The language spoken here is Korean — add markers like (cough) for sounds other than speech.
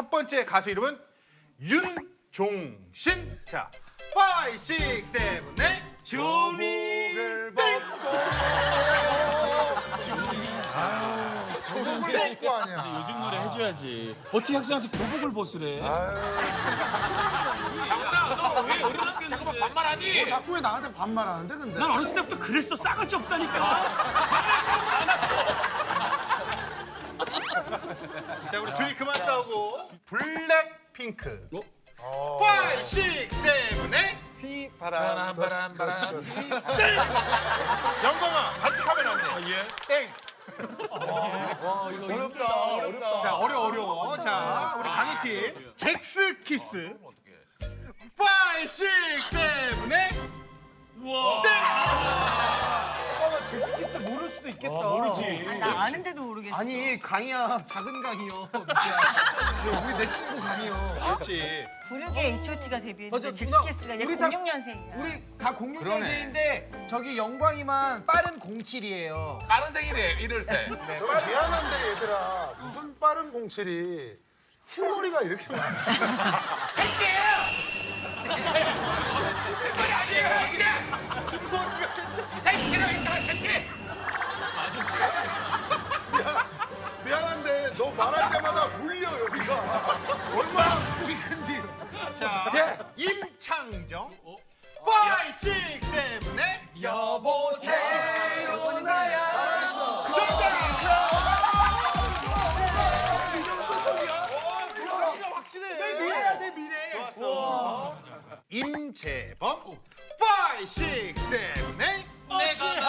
첫 번째 가수 이름은 윤종신. 자, 5, 6, 7, 8. 조미 목을 벗고 조국을 벗고 아니야. 요즘 노래 해줘야지. 어떻게 학생한테 교복을 벗으래? 왜 어린 학교에서 잠깐만 반말하니? 자꾸 왜 나한테 반말하는데 근데? 난 어렸을 때부터 그랬어. 싸가지 없다니까. 블랙핑크. 어? 5, 6, 7, 8. 바람 바람 바람. (laughs) 영광아, 같이 가면 안 돼. 예. 땡. 어렵다 어렵다. 자, 어려 어려워. 자, 우리 강희 팀. 잭스 키스. 5, 6, 7, 있겠다. 모르지. 아, 나 아는데도 모르겠어. 아니 강이야 작은 강이요. (laughs) 우리 내 친구 강이요. 그렇지. 부르게 H.O.T가 데뷔했는데 맞아, 잭스키스가 얘 우리 다- 06년생이야. 우리 다 06년생인데 저기 영광이만 빠른 07이에요. 다른 생일에 일일세. 저거 미안한데 얘들아 무슨 빠른 07이 흰머리가 이렇게 많아. (laughs) 미안한데 너 말할 때마다 울려 여기가 얼마나 속이 큰지. 자, 임창정. 5, 6, 7, 8. 여보세요 나야. 확실해. 내 미래야 내 미래. 좋았어. 임재범. 5, 6, 7, 8. 어찌합니